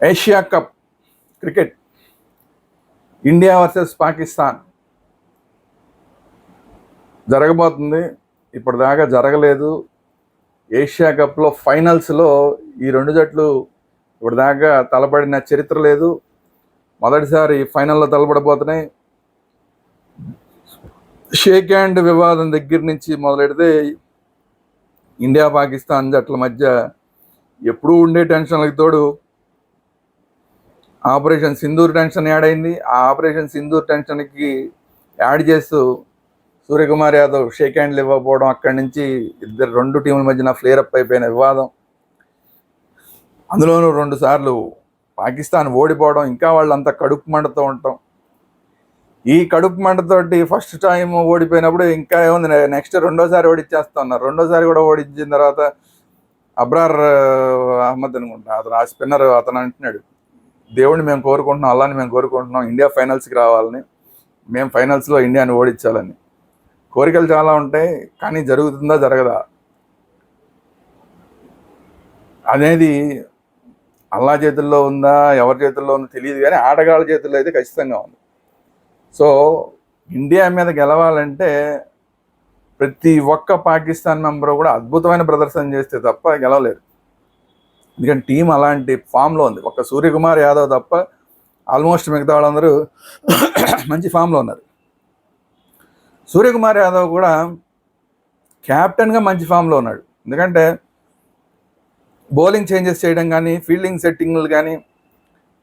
Asia cup cricket India versus Pakistan జరగబోతుంది. ఇప్పటిదాకా జరగలేదు. ఏషియా కప్లో ఫైనల్స్లో ఈ రెండు జట్లు ఇప్పటిదాకా తలపడిన చరిత్ర లేదు. మొదటిసారి ఫైనల్లో తలపడబోతున్నాయి. షేక్ హ్యాండ్ వివాదం దగ్గర నుంచి మొదలెడితే ఇండియా పాకిస్తాన్ జట్ల మధ్య ఎప్పుడూ ఉండే టెన్షన్లకు తోడు ఆపరేషన్ సింధూర్ టెన్షన్ యాడ్ అయింది. ఆ ఆపరేషన్ సింధూర్ టెన్షన్కి యాడ్ చేస్తూ సూర్యకుమార్ యాదవ్ షేక్ హ్యాండ్లు ఇవ్వకపోవడం అక్కడి నుంచి ఇద్దరు రెండు టీముల మధ్యన ఫ్లేరప్ అయిపోయిన వివాదం. అందులోనూ రెండు సార్లు పాకిస్తాన్ ఓడిపోవడం ఇంకా వాళ్ళంతా కడుపు మంటతో ఉంటాం ఈ కడుపు మంటతోటి ఫస్ట్ టైం ఓడిపోయినప్పుడు ఇంకా ఏముంది? నెక్స్ట్ రెండోసారి ఓడిచ్చేస్తా ఉన్నారు రెండోసారి కూడా ఓడించిన తర్వాత అబ్రార్ అహ్మద్ అనుకుంటా అతను ఆ స్పిన్నర్ అతను అంటున్నాడు. దేవుడిని మేము కోరుకుంటున్నాం అల్లాని మేము కోరుకుంటున్నాం ఇండియా ఫైనల్స్కి రావాలని మేము ఫైనల్స్లో ఇండియాని ఓడించాలని. కోరికలు చాలా ఉంటాయి కానీ జరుగుతుందా జరగదా? అనేది అల్లా చేతుల్లో ఉందా ఎవరి చేతుల్లో ఉందో తెలియదు కానీ ఆటగాళ్ళ చేతుల్లో అయితే ఖచ్చితంగా ఉంది. సో ఇండియా మీద గెలవాలంటే ప్రతి ఒక్క పాకిస్తాన్ మెంబరు కూడా అద్భుతమైన ప్రదర్శన చేస్తే తప్ప గెలవలేరు. ఎందుకంటే టీం అలాంటి ఫామ్లో ఉంది. ఒక సూర్యకుమార్ యాదవ్ తప్ప ఆల్మోస్ట్ మిగతా వాళ్ళందరూ మంచి ఫామ్లో ఉన్నారు. సూర్యకుమార్ యాదవ్ కూడా క్యాప్టెన్గా మంచి ఫామ్లో ఉన్నాడు. ఎందుకంటే బౌలింగ్ చేంజెస్ చేయడం కానీ ఫీల్డింగ్ సెట్టింగ్లు కానీ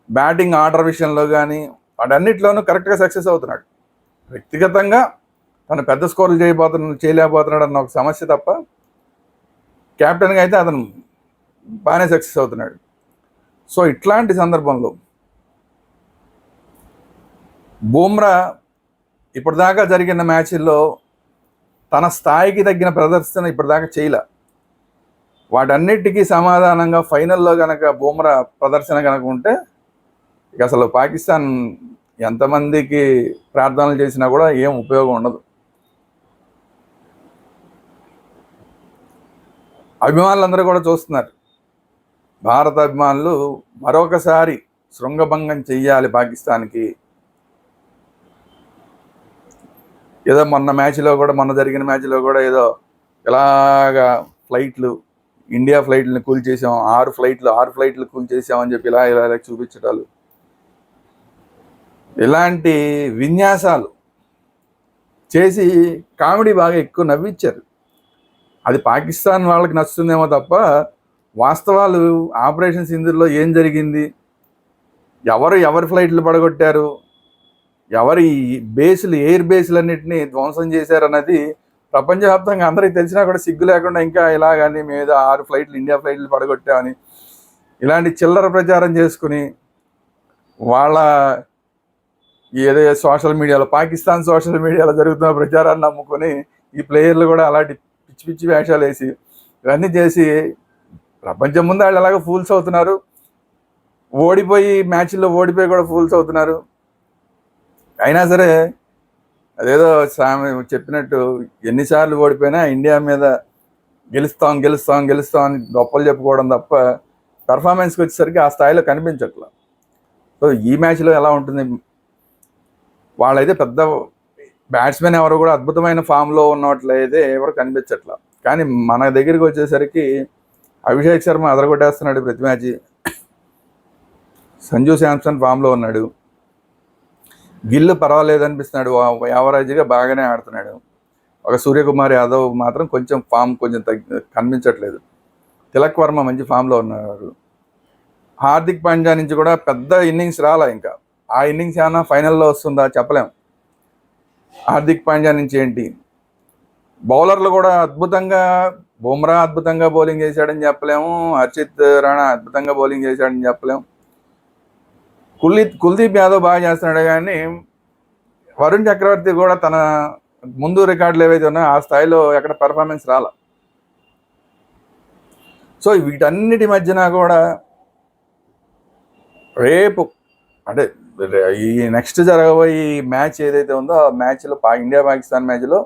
బ్యాటింగ్ ఆర్డర్ విషయంలో కానీ వాటన్నిటిలోనూ కరెక్ట్గా సక్సెస్ అవుతున్నాడు. వ్యక్తిగతంగా తను పెద్ద స్కోర్లు చేయబోతున్నాడు చేయలేకపోతున్నాడు అన్న ఒక సమస్య తప్ప క్యాప్టెన్గా అయితే అతను బాగానే సక్సెస్ అవుతున్నాడు. సో ఇట్లాంటి సందర్భంలో బూమ్రా ఇప్పటిదాకా జరిగిన మ్యాచ్ల్లో తన స్థాయికి తగ్గిన ప్రదర్శన ఇప్పటిదాకా చేయలే. వాటన్నిటికీ సమాధానంగా ఫైనల్లో కనుక బూమ్రా ప్రదర్శన కనుక ఉంటే ఇక అసలు పాకిస్తాన్ ఎంతమందికి ప్రార్థనలు చేసినా కూడా ఏం ఉపయోగం ఉండదు. అభిమానులందరూ కూడా చూస్తున్నారు. భారత అభిమానులు మరొకసారి శృంగభంగం చెయ్యాలి పాకిస్తాన్కి. ఏదో మొన్న మ్యాచ్లో కూడా మొన్న జరిగిన మ్యాచ్లో కూడా ఏదో ఇలాగా ఫ్లైట్లు ఇండియా ఫ్లైట్లను కూల్ చేసాం ఆరు ఫ్లైట్లు ఆరు ఫ్లైట్లు కూల్ చేసామని చెప్పి ఇలా ఇలా ఇలా చూపించటాలు. ఇలాంటి విన్యాసాలు చేసి కామెడీ బాగా ఎక్కువ నవ్వించారు అది పాకిస్తాన్ వాళ్ళకి నచ్చుతుందేమో తప్ప వాస్తవాలు ఆపరేషన్ సింధులో ఏం జరిగింది? ఎవరు ఎవరి ఫ్లైట్లు పడగొట్టారు? ఎవరి బేసులు ఎయిర్ బేసులన్నింటినీ ధ్వంసం చేశారన్నది ప్రపంచవ్యాప్తంగా అందరికీ తెలిసినా కూడా సిగ్గు లేకుండా ఇంకా ఇలాగని మేము ఆరు ఫ్లైట్లు ఇండియా ఫ్లైట్లు పడగొట్టామని ఇలాంటి చిల్లర ప్రచారం చేసుకుని వాళ్ళ ఏదో సోషల్ మీడియాలో పాకిస్తాన్ సోషల్ మీడియాలో జరుగుతున్న ప్రచారాన్ని నమ్ముకొని ఈ ప్లేయర్లు కూడా అలాంటి పిచ్చి పిచ్చి వేషాలు వేసి ఇవన్నీ చేసి ప్రపంచం ముందు వాళ్ళు ఎలాగ ఫూల్స్ అవుతున్నారు. ఓడిపోయి మ్యాచ్ల్లో ఓడిపోయి కూడా ఫూల్స్ అవుతున్నారు. అయినా సరే అదేదో స్వామి చెప్పినట్టు ఎన్నిసార్లు ఓడిపోయినా ఇండియా మీద గెలుస్తాం గెలుస్తాం గెలుస్తాం అని గొప్పలు చెప్పుకోవడం తప్ప పెర్ఫార్మెన్స్కి వచ్చేసరికి ఆ స్థాయిలో కనిపించట్లా. సో ఈ మ్యాచ్లో ఎలా ఉంటుంది? వాళ్ళైతే పెద్ద బ్యాట్స్మెన్ ఎవరు కూడా అద్భుతమైన ఫామ్లో ఉన్నట్లయితే ఎవరు కనిపించట్లా. కానీ మన దగ్గరికి వచ్చేసరికి అభిషేక్ శర్మ అదరగొట్టేస్తున్నాడు ప్రతి మ్యాచ్. సంజు శాంసన్ ఫామ్లో ఉన్నాడు. గిల్లు పర్వాలేదు అనిపిస్తున్నాడు. యావరేజ్గా బాగానే ఆడుతున్నాడు. ఒక సూర్యకుమార్ యాదవ్ మాత్రం కొంచెం ఫామ్ కొంచెం తగ్గి కనిపించట్లేదు. తిలక్ వర్మ మంచి ఫామ్లో ఉన్నారు. హార్దిక్ పాండ్యా నుంచి కూడా పెద్ద ఇన్నింగ్స్ రాలా ఇంకా. ఆ ఇన్నింగ్స్ ఏమైనా ఫైనల్లో వస్తుందా చెప్పలేం. హార్దిక్ పాండ్యా నుంచి ఏంటి? బౌలర్లు కూడా అద్భుతంగా బుమ్రా అద్భుతంగా బౌలింగ్ చేశాడని చెప్పలేము. హర్షిత్ రాణా అద్భుతంగా బౌలింగ్ చేశాడని చెప్పలేము. కుల్దీప్ కుల్దీప్ యాదవ్ బాగా చేస్తున్నాడు కానీ వరుణ్ చక్రవర్తి కూడా తన ముందు రికార్డులు ఏవైతే ఉన్నాయో ఆ స్థాయిలో ఎక్కడ పెర్ఫార్మెన్స్ రాల. సో వీటన్నిటి మధ్యన కూడా రేపు అంటే ఈ నెక్స్ట్ జరగబోయే మ్యాచ్ ఏదైతే ఉందో ఆ మ్యాచ్లో ఇండియా పాకిస్తాన్ మ్యాచ్లో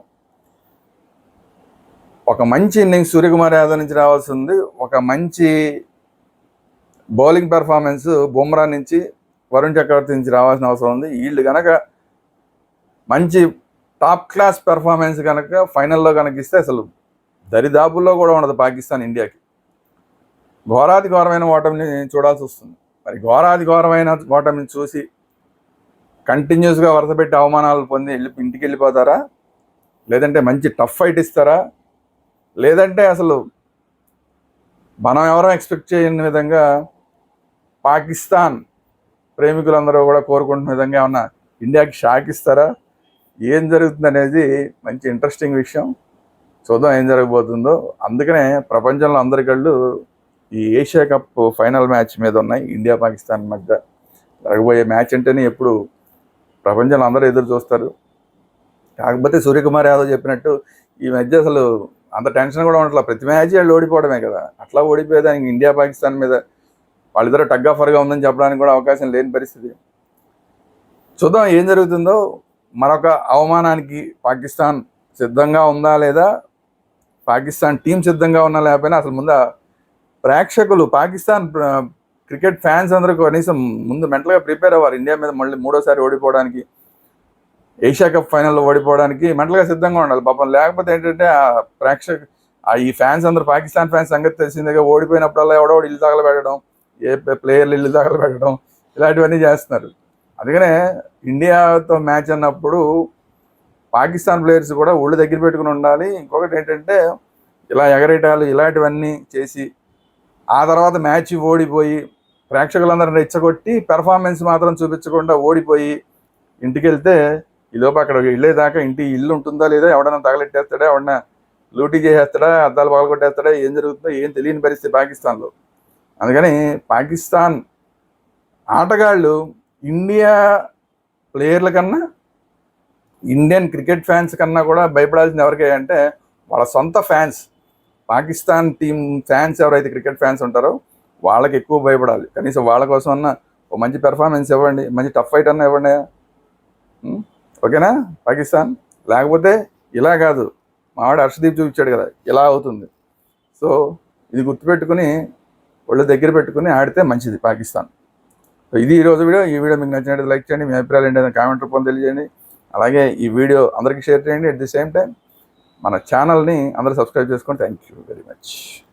ఒక మంచి ఇన్నింగ్స్ సూర్యకుమార్ యాదవ్ నుంచి రావాల్సి ఉంది. ఒక మంచి బౌలింగ్ పెర్ఫార్మెన్స్ బుమ్రా నుంచి వరుణ్ చక్రవర్తి నుంచి రావాల్సిన అవసరం ఉంది. వీళ్ళు కనుక మంచి టాప్ క్లాస్ పెర్ఫార్మెన్స్ కనుక ఫైనల్లో కనుక ఇస్తే అసలు దరిదాపుల్లో కూడా ఉండదు పాకిస్తాన్ ఇండియాకి. ఘోరాది ఘోరమైన ఓటమిని చూడాల్సి వస్తుంది. మరి ఘోరాది ఘోరమైన ఓటమిని చూసి కంటిన్యూస్గా వరసపెట్టి అవమానాలు పొంది వెళ్ళి ఇంటికి వెళ్ళిపోతారా? లేదంటే మంచి టఫ్ ఫైట్ ఇస్తారా? లేదంటే అసలు మనం ఎవరో ఎక్స్పెక్ట్ చేయని విధంగా పాకిస్తాన్ ప్రేమికులందరూ కూడా కోరుకుంటున్న విధంగా ఏమన్నా ఇండియాకి షాక్ ఇస్తారా? ఏం జరుగుతుంది అనేది మంచి ఇంట్రెస్టింగ్ విషయం. చూద్దాం ఏం జరగబోతుందో. అందుకనే ప్రపంచంలో అందరి కళ్ళు ఈ ఏషియా కప్ ఫైనల్ మ్యాచ్ మీద ఉన్నాయి. ఇండియా పాకిస్తాన్ మధ్య జరగబోయే మ్యాచ్ అంటేనే ఎప్పుడు ప్రపంచంలో అందరూ ఎదురు చూస్తారు. కాకపోతే సూర్యకుమార్ యాదవ్ చెప్పినట్టు ఈ మధ్య అసలు అంత టెన్షన్ కూడా ఉండట్లా. ప్రతి మ్యాచ్ వాళ్ళు ఓడిపోవడమే కదా. అట్లా ఓడిపోయేదానికి ఇండియా పాకిస్తాన్ మీద వాళ్ళిద్దరు టగ్ ఆఫర్గా ఉందని చెప్పడానికి కూడా అవకాశం లేని పరిస్థితి. చూద్దాం ఏం జరుగుతుందో. మరొక అవమానానికి పాకిస్తాన్ సిద్ధంగా ఉందా లేదా? పాకిస్తాన్ టీం సిద్ధంగా ఉన్నా లేకపోయినా అసలు ముందు ప్రేక్షకులు పాకిస్తాన్ క్రికెట్ ఫ్యాన్స్ అందరూ కనీసం ముందు మెంటల్గా ప్రిపేర్ అవ్వాలి. ఇండియా మీద మళ్ళీ మూడోసారి ఓడిపోవడానికి ఏషియా కప్ ఫైనల్లో ఓడిపోవడానికి మెంటల్గా సిద్ధంగా ఉండాలి. పాపం లేకపోతే ఏంటంటే ఆ ప్రేక్షక ఆ ఈ ఫ్యాన్స్ అందరు పాకిస్తాన్ ఫ్యాన్స్ సంగతి తెలిసిందిగా ఓడిపోయినప్పుడల్లా ఎవడో ఇల్లు తగలబెట్టడం ఏ ప్లేయర్లు ఇల్లు తగలబెట్టడం ఇలాంటివన్నీ చేస్తున్నారు. అందుకనే ఇండియాతో మ్యాచ్ అన్నప్పుడు పాకిస్తాన్ ప్లేయర్స్ కూడా ఒళ్ళు దగ్గర పెట్టుకుని ఉండాలి. ఇంకొకటి ఏంటంటే ఇలా ఎగరేటాలు ఇలాంటివన్నీ చేసి ఆ తర్వాత మ్యాచ్ ఓడిపోయి ప్రేక్షకులందరిని రెచ్చగొట్టి పెర్ఫార్మెన్స్ మాత్రం చూపించకుండా ఓడిపోయి ఇంటికి వెళ్తే ఈలోపు అక్కడ వెళ్ళేదాకా ఇంటి ఇల్లు ఉంటుందా లేదా? ఎవడన్నా తగలెట్టేస్తాడా? ఎవడన్నా లూటీ చేసేస్తాడా? అద్దాలు పగలగొట్టేస్తాడా? ఏం జరుగుతుందో ఏం తెలియని పరిస్థితి పాకిస్తాన్లో. అందుకని పాకిస్తాన్ ఆటగాళ్ళు ఇండియా ప్లేయర్ల కన్నా ఇండియన్ క్రికెట్ ఫ్యాన్స్ కన్నా కూడా భయపడాల్సింది ఎవరికి అంటే వాళ్ళ సొంత ఫ్యాన్స్. పాకిస్తాన్ టీం ఫ్యాన్స్ ఎవరైతే క్రికెట్ ఫ్యాన్స్ ఉంటారో వాళ్ళకి ఎక్కువ భయపడాలి. కనీసం వాళ్ళ కోసం అన్న ఒక మంచి పెర్ఫార్మెన్స్ ఇవ్వండి మంచి టఫ్ ఫైట్ అన్న ఇవ్వండి. ఓకేనా? పాకిస్తాన్? లేకపోతే ఇలా కాదు. మావాడు హర్షదీప్ చూపించాడు కదా ఇలా అవుతుంది. సో ఇది గుర్తుపెట్టుకుని ఒళ్ళు దగ్గర పెట్టుకుని ఆడితే మంచిది పాకిస్తాన్. సో ఇది ఈరోజు వీడియో. ఈ వీడియో మీకు నచ్చినట్టు లైక్ చేయండి మీ అభిప్రాయాలు ఏంటంటే కామెంట్ రూపంలో తెలియజేయండి. అలాగే ఈ వీడియో అందరికీ షేర్ చేయండి. అట్ ది సేమ్ టైం మన ఛానల్ని అందరూ సబ్స్క్రైబ్ చేసుకోండి థ్యాంక్ యూ వెరీ మచ్